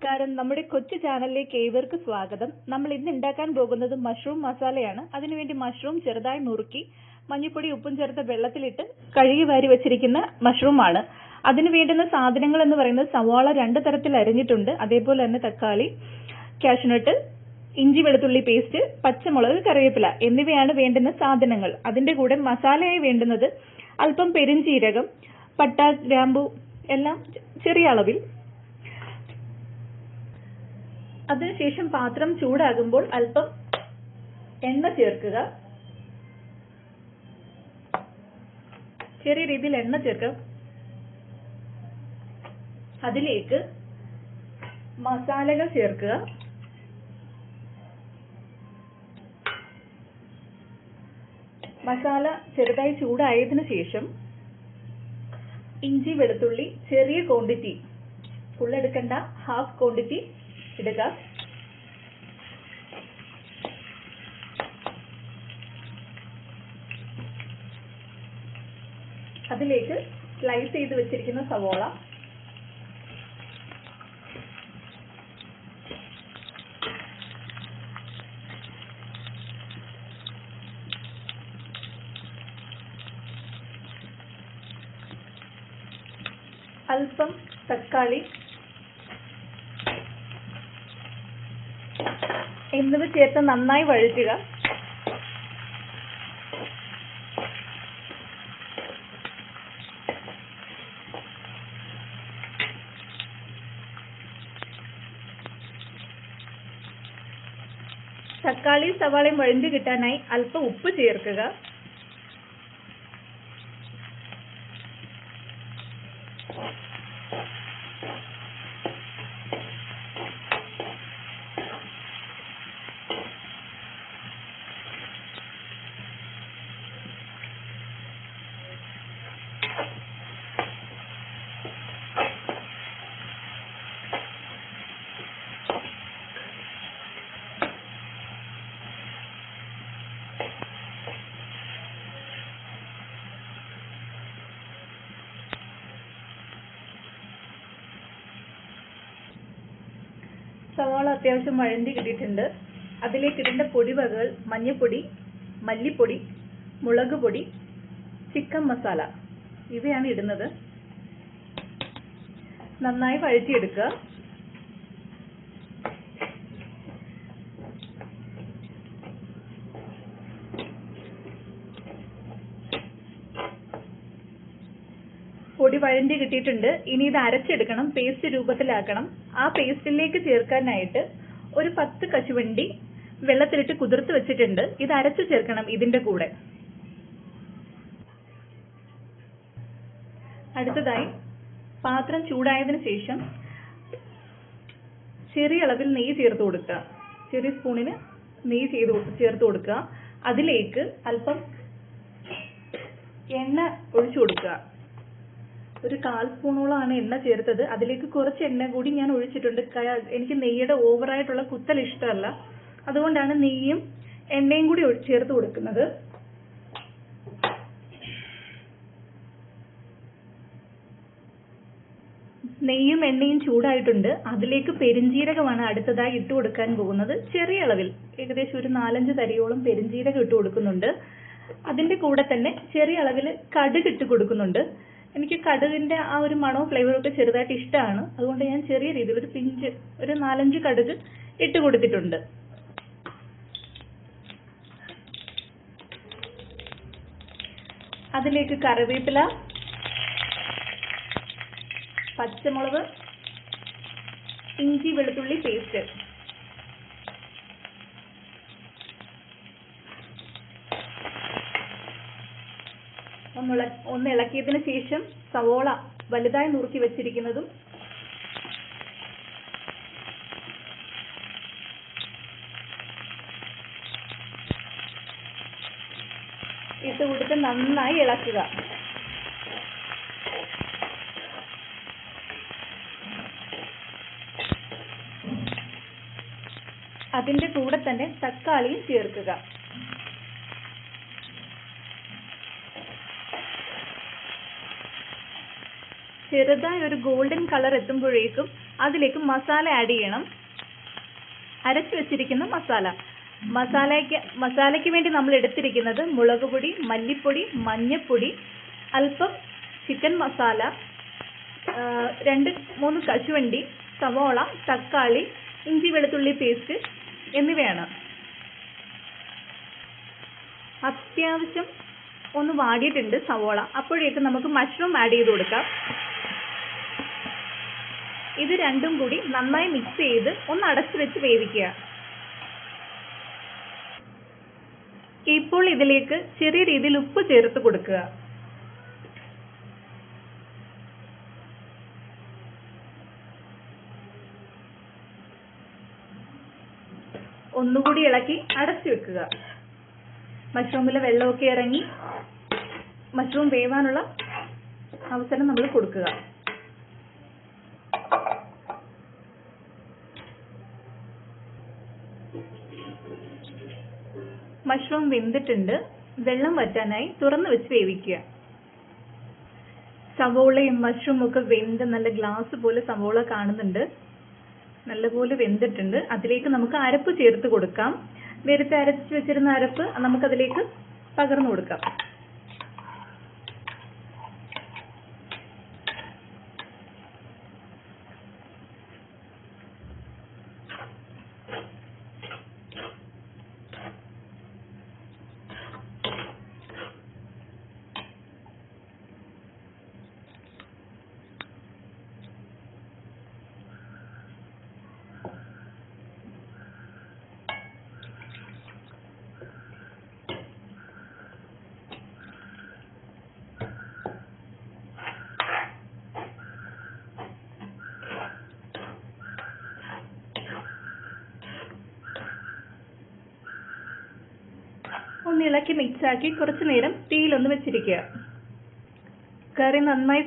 നമസ്കാരം. നമ്മുടെ കൊച്ചു ചാനലിലേക്ക് ഏവർക്കും സ്വാഗതം. നമ്മൾ ഇന്ന് ഉണ്ടാക്കാൻ പോകുന്നത് മഷ്റൂം മസാലയാണ്. അതിനുവേണ്ടി മഷ്റൂം ചെറുതായി നുറുക്കി മഞ്ഞൾപ്പൊടി ഉപ്പും ചേർത്ത് വെള്ളത്തിലിട്ട് കഴുകി വാരി വെച്ചിരിക്കുന്ന ആണ് അതിന് വേണ്ടുന്ന സാധനങ്ങൾ എന്ന് പറയുന്നത് സവാള രണ്ട് തരത്തിൽ അരിഞ്ഞിട്ടുണ്ട്. അതേപോലെ തന്നെ തക്കാളി കാഷ്നട്ട് ഇഞ്ചി വെളുത്തുള്ളി പേസ്റ്റ് പച്ചമുളക് കറിവേപ്പില എന്നിവയാണ് വേണ്ടുന്ന സാധനങ്ങൾ. അതിന്റെ കൂടെ മസാലയായി വേണ്ടുന്നത് അല്പം പെരിഞ്ചീരകം പട്ട ഗ്രാമ്പു എല്ലാം ചെറിയ അളവിൽ അതിനുശേഷം പാത്രം ചൂടാകുമ്പോൾ അല്പം എണ്ണ ചേർക്കുക. ചെറിയ രീതിയിൽ എണ്ണ ചേർക്കുക. അതിലേക്ക് മസാലകൾ ചേർക്കുക. മസാല ചെറുതായി ചൂടായതിനു ശേഷം ഇഞ്ചി വെളുത്തുള്ളി ചെറിയ ക്വാണ്ടിറ്റി ഫുൾ എടുക്കണ്ട ഹാഫ് ക്വാണ്ടിറ്റി ഇടുക. അതിലേക്ക് സ്ലൈസ് ചെയ്ത് വെച്ചിരിക്കുന്ന സവോള. അല്പം തക്കാളി എന്നിവ ചേർത്ത് നന്നായി വഴറ്റുക. തക്കാളിയും സവാളയും വഴഞ്ഞു കിട്ടാനായി അല്പം ഉപ്പ് ചേർക്കുക. സവാള അത്യാവശ്യം വഴണ്ടി കിട്ടിയിട്ടുണ്ട്. അതിലേക്ക് ഇടേണ്ട പൊടിവകകൾ മഞ്ഞപ്പൊടി മല്ലിപ്പൊടി മുളക് പൊടി ചിക്കൻ മസാല. ഇവയാണ് ഇടുന്നത്. നന്നായി വഴറ്റിയെടുക്കുക. പൊടി വഴണ്ടി കിട്ടിയിട്ടുണ്ട്. ഇനി ഇത് അരച്ചെടുക്കണം പേസ്റ്റ് രൂപത്തിലാക്കണം. ആ പേസ്റ്റിലേക്ക് ചേർക്കാനായിട്ട് ഒരു പത്ത് കശുവണ്ടി വെള്ളത്തിലിട്ട് കുതിർത്ത് വെച്ചിട്ടുണ്ട്. ഇത് അരച്ചു ചേർക്കണം ഇതിന്റെ കൂടെ. അടുത്തതായി പാത്രം ചൂടായതിനു ശേഷം ചെറിയ അളവിൽ നെയ്യ് ചേർത്ത് കൊടുക്കുക. ചെറിയ സ്പൂണിന് നെയ്യ് ചെയ്ത് ചേർത്ത് കൊടുക്കുക. അതിലേക്ക് അല്പം എണ്ണ ഒഴിച്ചു കൊടുക്കുക. ഒരു കാൽ സ്പൂണോളമാണ് എണ്ണ ചേർത്തത്. അതിലേക്ക് കുറച്ച് എണ്ണ കൂടി ഞാൻ ഒഴിച്ചിട്ടുണ്ട്. എനിക്ക് നെയ്യുടെ ഓവറായിട്ടുള്ള കുത്തൽ ഇഷ്ടമല്ല. അതുകൊണ്ടാണ് നെയ്യും എണ്ണയും കൂടി ചേർത്ത് കൊടുക്കുന്നത്. നെയ്യും എണ്ണയും ചൂടായിട്ടുണ്ട്. അതിലേക്ക് പെരിഞ്ജീരകമാണ് അടുത്തതായി ഇട്ട് കൊടുക്കാൻ പോകുന്നത്. ചെറിയ അളവിൽ. ഏകദേശം ഒരു നാലഞ്ച് തരിയോളം പെരിഞ്ജീരകം ഇട്ട് കൊടുക്കുന്നുണ്ട്. അതിന്റെ കൂടെ തന്നെ ചെറിയ അളവിൽ കടുക് ഇട്ട് കൊടുക്കുന്നുണ്ട്. എനിക്ക് കടുകിന്റെ ആ ഒരു മണവും ഫ്ലേവറും ഒക്കെ ചെറുതായിട്ട് ഇഷ്ടമാണ് അതുകൊണ്ട് ഞാൻ ചെറിയ രീതിയിൽ ഒരു പിഞ്ച് ഒരു നാലഞ്ച് കടുക് ഇട്ട് കൊടുത്തിട്ടുണ്ട്. അതിലേക്ക് കറിവേപ്പില പച്ചമുളക് ഇഞ്ചി വെളുത്തുള്ളി പേസ്റ്റ് ഒന്ന് ഒന്ന് ഇളക്കിയതിന് ശേഷം സവോള വലുതായി നുറുക്കി വെച്ചിരിക്കുന്നതും ഇട്ട് കൊടുത്ത് നന്നായി ഇളക്കുക. അതിന്റെ കൂടെ തന്നെ തക്കാളിയും ചേർക്കുക. ചെറുതായി ഒരു ഗോൾഡൻ കളർ എത്തുമ്പോഴേക്കും അതിലേക്ക് മസാല ആഡ് ചെയ്യണം. അരച്ചു വെച്ചിരിക്കുന്ന മസാല മസാലയ്ക്ക് മസാലയ്ക്ക് വേണ്ടി നമ്മൾ എടുത്തിരിക്കുന്നത് മുളക് പൊടി മല്ലിപ്പൊടി മഞ്ഞൾപ്പൊടി അല്പം ചിക്കൻ മസാല രണ്ട് മൂന്ന് കശുവണ്ടി സവോള തക്കാളി ഇഞ്ചി വെളുത്തുള്ളി പേസ്റ്റ് എന്നിവയാണ്. അത്യാവശ്യം ഒന്ന് വാടിയിട്ടുണ്ട് സവോള. അപ്പോഴേക്കും നമുക്ക് മഷ്റൂം ആഡ് ചെയ്ത് കൊടുക്കാം. ഇത് രണ്ടും കൂടി നന്നായി മിക്സ് ചെയ്ത് ഒന്ന് അടച്ചു വെച്ച് വേവിക്കുക. ഇപ്പോൾ ഇതിലേക്ക് ചെറിയ രീതിയിൽ ഉപ്പ് ചേർത്ത് കൊടുക്കുക. ഒന്നുകൂടി ഇളക്കി അടച്ചു വെക്കുക. മഷ്റൂമിലെ വെള്ളമൊക്കെ ഇറങ്ങി മഷ്റൂം വേവാനുള്ള അവസരം നമ്മൾ കൊടുക്കുക. മഷ്റൂം വെന്തിട്ടുണ്ട്. വെള്ളം വറ്റാനായി തുറന്നു വെച്ച് വേവിക്കുക. സവോളയും മഷ്റൂമും ഒക്കെ വെന്ത് നല്ല ഗ്ലാസ് പോലെ സവോള കാണുന്നുണ്ട്. നല്ലപോലെ വെന്തിട്ടുണ്ട്. അതിലേക്ക് നമുക്ക് അരപ്പ് ചേർത്ത് കൊടുക്കാം. നേരത്തെ അരച്ച് വെച്ചിരുന്ന അരപ്പ് നമുക്കതിലേക്ക് പകർന്നു കൊടുക്കാം. ഒന്ന് ഇളക്കി മിക്സ് ആക്കി കുറച്ചു നേരം തീയിലൊന്ന് വെച്ചിരിക്കുക. കറി നന്നായി